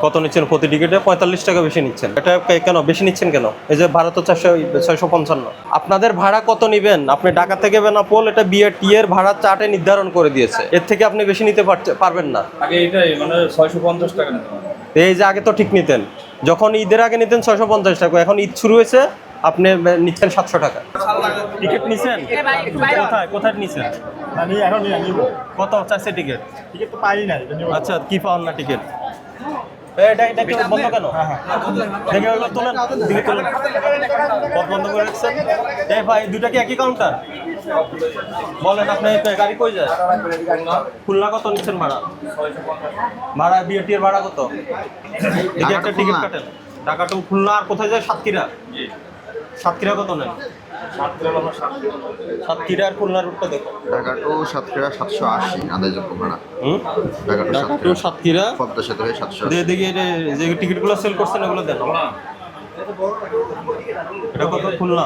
কত নিচ্ছেন প্রতি টিকিটে? পঁয়তাল্লিশ টাকা বেশি নিচ্ছেন। এটা কেন? বেশি নিচ্ছেন কেন? এই যে ভাড়া তো চারশো ছয়শো পঞ্চান্ন। আপনাদের ভাড়া কত নিবেন? আপনি ঢাকা থেকে বেনাপোল এটা বিয়ের টি এর ভাড়া চার্টে নির্ধারণ করে দিয়েছে। এর থেকে আপনি বেশি নিতে পারছে- পারবেন না। আগে এটাই মানে ছয়শো পঞ্চাশ টাকা নিতে এই যে আগে তো ঠিক নিতেন। যখন ঈদের আগে নিতেন ছয়শো পঞ্চাশ টাকা। এখন ঈদ শুরু হয়েছে আপনি নিচ্ছেন সাতশো টাকা। টিকিট নিছেন? কোথায় কোথায় নিছেন? আমি এখন কত চাইছে টিকিট? টিকিট তো পাই নাই আচ্ছা কি পাওয়ার না টিকিট? এটা এটা কি বন্ধ কেন? দেখে ওগুলো তোলেন দিকে তোলেন পথ বন্ধ করে রাখছেন। এই ভাই দুটা কি একই কাউন্টার বলেন আপনি গাড়ি কই যায়? খুলনা কত নিচ্ছেন ভাড়া? ভাড়া ভাড়া কত? দেখি একটা টিকিট কাটেন। টাকাটা খুলনা আর কোথায় যায়? সাতক্ষীরা। সাতক্ষীরা কত নেন? সাতক্ষীরা আর খুলনার রুটটা দেখো। ঢাকা টু সাতক্ষীরা সাতশো আশি আদায়যোগ্য ভাড়া। হুম? ঢাকা টু সাতক্ষীরা। পদ্মা সেতু হয়ে সাতশো দেখি যে টিকিটগুলো সেল করছেন ওগুলো দেন এটা কত? খুলনা।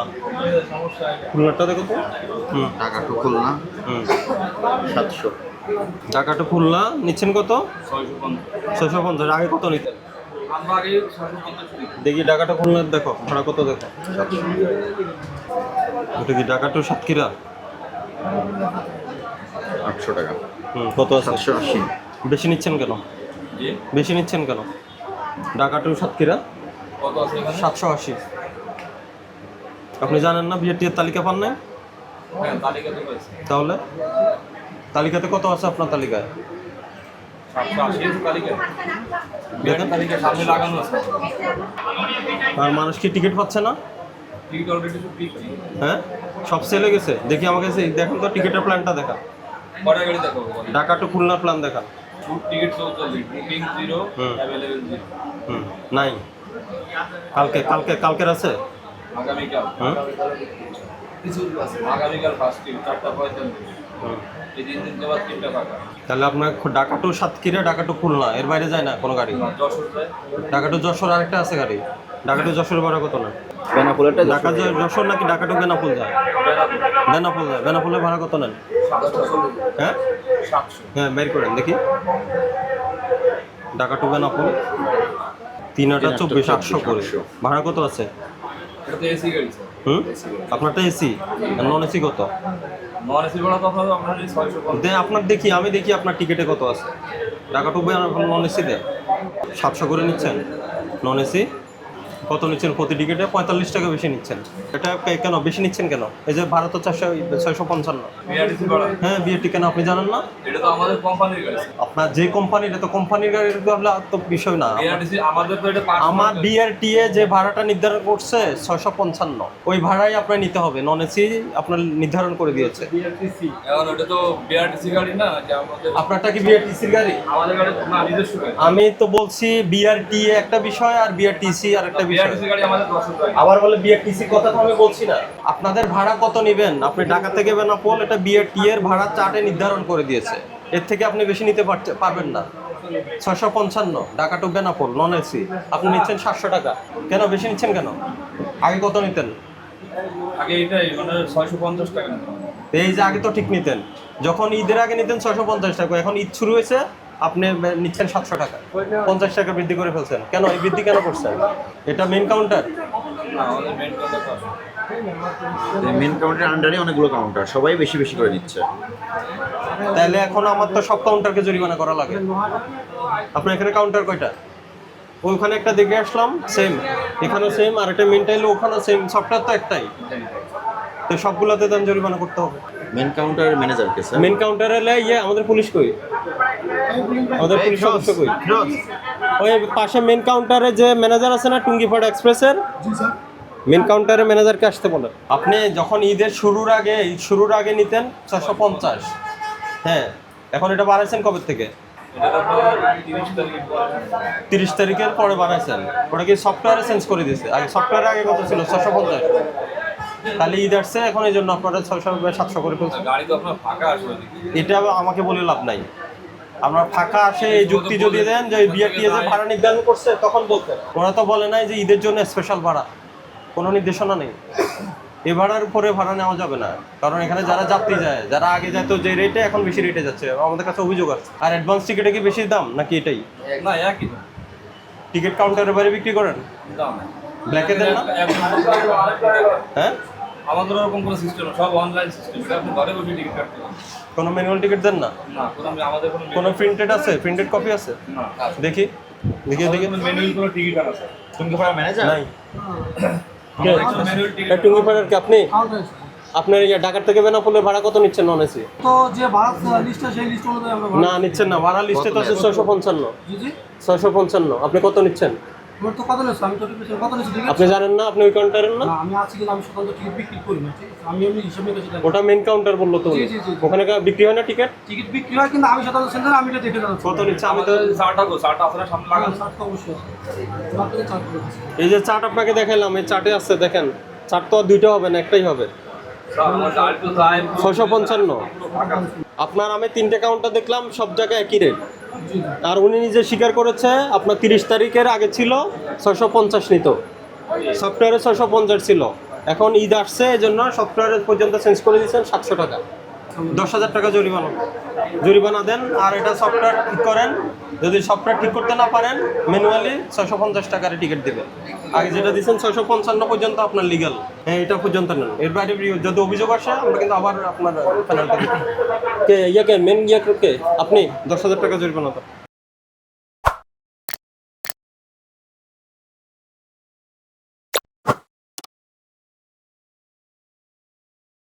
খুলনাটা দেখো তো। হুম। ঢাকা টু খুলনা। হুম। সাতশো। ঢাকা টু খুলনা। নিচ্ছেন কত? ছয়শো পঞ্চাশ। আগে কত নিতেন। দেখি ঢাকা খুলনা দেখো। ভাড়া কত দেখো? এটা কি ঢাকা টু সাতক্ষীরা? আটশো টাকা। হুম কত আছে? সাতশো আশি। বেশি নিচ্ছেন কেন? বেশি নিচ্ছেন কেন? ঢাকা টু সাতক্ষীরা? কত আছে এখানে? সাতশো আশি। আপনি জানেন না বিএটি এর তালিকা পান নাই? হ্যাঁ তাহলে? তালিকাতে কত আছে আপনার তালিকায়? আর মানুষ কি টিকিট পাচ্ছে না? হ্যাঁ সব সেলে গেছে। দেখি আমাকে সেই- দেখেন তো টিকিটের প্ল্যানটা দেখা। ঢাকা টু খুলনার প্ল্যান দেখা। হুম। নাই কালকে কালকে কালকের আছে? আগামীকাল। আগামীকাল ফার্স্ট টিম চারটা পঁয়তাল্লিশ। তাহলে আপনার ঢাকা টু সাতক্ষীরা ঢাকা টু খুলনা এর বাইরে যায় না কোনো গাড়ি? ঢাকা টু যশোর আরেকটা আছে গাড়ি। ঢাকা টু যশোর ভাড়া কত না বেনাপোলেরটা ঢাকা য- যশোর নাকি ঢাকা টু বেনাপুল যায়? বেনাপুল যায়। বেনাপুলের ভাড়া কত নেন? হ্যাঁ? হ্যাঁ বের করেন দেখি। ঢাকা টু বেনাপুল তিন আটা চব্বিশ আটশো করে ভাড়া কত আছে? হুম? আপনারটা এসি নন এসি কত? দে আপনার দেখি আমি দেখি আপনার টিকিটে কত আছে। ঢাকা টু নন এসি দেয় সাতশো করে নিচ্ছেন? নন এসি কত নিচ্ছেন প্রতি টিকিটে? পঁয়তাল্লিশ টাকা বেশি নিচ্ছেন। এটা কেন? বেশি নিচ্ছেন কেন? এই যে ভাড়া তো চারশো ছয়শো পঞ্চান্ন। হ্যাঁ বিয়েটি কেন আপনি জানেন না? এটা তো আমাদের কোম্পানির গাড়ি। আপনার যে কোম্পানির এটা তো কোম্পানির গাড়ির তাহলে তো বিষয় না। বিআরটিসি আমাদের তো এটা আমার গাড়ি। বিআরটিএ যে ভাড়াটা নির্ধারণ করছে ছয়শো পঞ্চান্ন। ওই ভাড়াই আপনার নিতে হবে নন এসি আপনার নির্ধারণ করে দিয়েছে। ওটা তো বিআরটিসি গাড়ি না আপনারটা কি বিআরটিসির গাড়ি? আমাদের গাড়ি গাড়ি। আমি তো বলছি বিআরটিএ একটা বিষয় আর বিআরটিসি আর একটা বিষয় আবার বলে বিআরটিসি কথা তো আমি বলছি না। আপনাদের ভাড়া কত নেবেন? আপনি ঢাকা থেকে বেনাপোল এটা বিআরটি এর ভাড়া চার্টে নির্ধারণ করে দিয়েছে। এর থেকে আপনি বেশি নিতে পারবেন না। ছয়শো পঞ্চান্ন Dhaka to Benapole non AC আপনি নিচ্ছেন সাতশো টাকা। কেন বেশি নিচ্ছেন কেন? আগে কত নিতেন? আগে এটাই মানে ছয়শো পঞ্চাশ টাকা এই যে আগে তো ঠিক নিতেন। যখন ঈদের আগে নিতেন ছয়শো পঞ্চাশ টাকা এখন ঈদ শুরু হয়েছে আপনি নিচ্ছেন সাতশো টাকা। পঞ্চাশ টাকা বৃদ্ধি করে ফেলছেন। কেন? এই বৃদ্ধি কেন করছেন? এটা মেন কাউন্টার মেন কাউন্টারের আন্ডারে অনেকগুলো কাউন্টার সবাই বেশি বেশি করে নিচ্ছে। তাহলে এখন আমার তো সব কাউন্টারকে জরিমানা করা লাগে। আপনার এখানে কাউন্টার কয়টা? ওইখানে একটা দেখে আসলাম সেম এখানেও সেম আর একটা মেনটাইলে ওখানে সেম সফটওয়্যার তো একটাই। তো সবগুলোতে দাম জরিমানা করতে হবে। মেন কাউন্টার ম্যানেজারকে স্যার মেন কাউন্টারে এলে ইয়ে আমাদের পুলিশ কই? আমাদের পুলিশ সদস্য কই? ওই পাশে মেন কাউন্টারে যে ম্যানেজার আছে না টুঙ্গিপাড়া এক্সপ্রেসের মেন কাউন্টারে ম্যানেজারকে আসতে বলেন আপনি যখন ঈদের শুরুর আগে ঈদ শুরুর আগে নিতেন ছশো পঞ্চাশ। হ্যাঁ এখন এটা বাড়াইছেন কবে থেকে? তিরিশ তিরিশ তারিখের পরে বানাইছেন। ওটা কি সফটওয়্যারে চেঞ্জ করে দিয়েছে? আগে সফটওয়্যারে আগে কত ছিল? ছশো পঞ্চাশ। তাহলে ঈদ আসছে এখন এই জন্য আপনারা ছয়শো সাতশো করে তো আসবে এটা আমাকে বলে লাভ নাই। আপনার ফাঁকা আসে এই যুক্তি যদি দেন যে বিআরটি যে ভাড়া নির্ধারণ করছে তখন বলতেন ওরা তো বলে নাই যে ঈদের জন্য স্পেশাল ভাড়া। কোনো নির্দেশনা নেই। এ ভাড়ার উপরে ভাড়া নেওয়া যাবে না। কারণ এখানে যারা যাত্রী যায় যারা আগে যেত যে রেটে এখন বেশি রেটে যাচ্ছে। আমাদের কাছে অভিযোগ আছে। আর অ্যাডভান্স টিকিটে কি বেশি দাম নাকি এটাই? না একই টিকিট কাউন্টারের বাইরে বিক্রি করেন? ব্ল্যাকে দেন না? হ্যাঁ? আমাদের ওরকম কোনো সিস্টেম সব অনলাইন সিস্টেম আপনি ঘরে বসে টিকিট কাটতে পারেন কোনো ম্যানুয়াল টিকিট দেন না? না কোনো আমাদের কোনো কোনো প্রিন্টেড আছে? প্রিন্টেড কপি আছে? না দেখি দেখি দেখি। ম্যানুয়াল কোনো টিকিট স্যার তুমি কি ম্যানেজার নাই। ম্যানুয়াল টিকিট একটু পাড়ার কি আপনি? আপনার ইয়ে ঢাকার থেকে বেনাপোলের ভাড়া কত নিচ্ছেন নন এসি তো যে ভাড়া লিস্টটা সেই লিস্ট অনুযায়ী আমরা না নিচ্ছেন না ভাড়া লিস্টে তো আছে ছয়শো পঞ্চান্ন। জি জি। ছয়শো পঞ্চান্ন আপনি কত নিচ্ছেন? আপনি জানেন না আপনি ওই কাউন্টারের না? আমি আছি কিন্তু আমি টিকিট বিক্রি করি না আমি এমনি হিসাব নিকাশি ওটা মেন কাউন্টার বলল তো। ওখানে বিক্রি হয় না টিকিট টিকিট বিক্রি হয় কিন্তু আমি স্বতন্ত্র সেন্টার আমি এটা দেখে যাচ্ছি। কত নিচ্ছে? আমি তো চারটা গো চারটা আপনার সামনে লাগান। চার্ট তো অবশ্যই। এই যে চার্ট আপনাকে দেখাইলাম এই চার্টে আছে দেখেন। চার্ট তো আর দুইটা হবে না একটাই হবে। ছয়শো পঞ্চান্ন। আপনার আমি তিনটে কাউন্টার দেখলাম, সব জায়গায় একই রেট আর উনি নিজে স্বীকার করেছে, আপনার তিরিশ তারিখের আগে ছিল ছশো পঞ্চাশ নিত। সফটওয়্যারে ছশো পঞ্চাশ ছিল। এখন ঈদ আসছে এই জন্য সফটওয়্যারের পর্যন্ত চেঞ্জ করে দিয়েছেন সাতশো টাকা। দশ হাজার টাকা জরিমানা। জরিমানা দেন আর এটা সফটওয়্যার ঠিক করেন। যদি সফটওয়্যার ঠিক করতে না পারেন ম্যানুয়ালি ছয়শো পঞ্চাশ টাকার টিকিট দেবেন। আগে যেটা দিচ্ছেন ছয়শো পঞ্চান্ন পর্যন্ত আপনার লিগাল হ্যাঁ এটা পর্যন্ত নেন। এর বাইরে যদি অভিযোগ আসে আমরা কিন্তু আবার আপনার পেনাল্টি কে ইয়াকে মেন ইয়াকে আপনি? দশ হাজার টাকা জরিমানা দেন।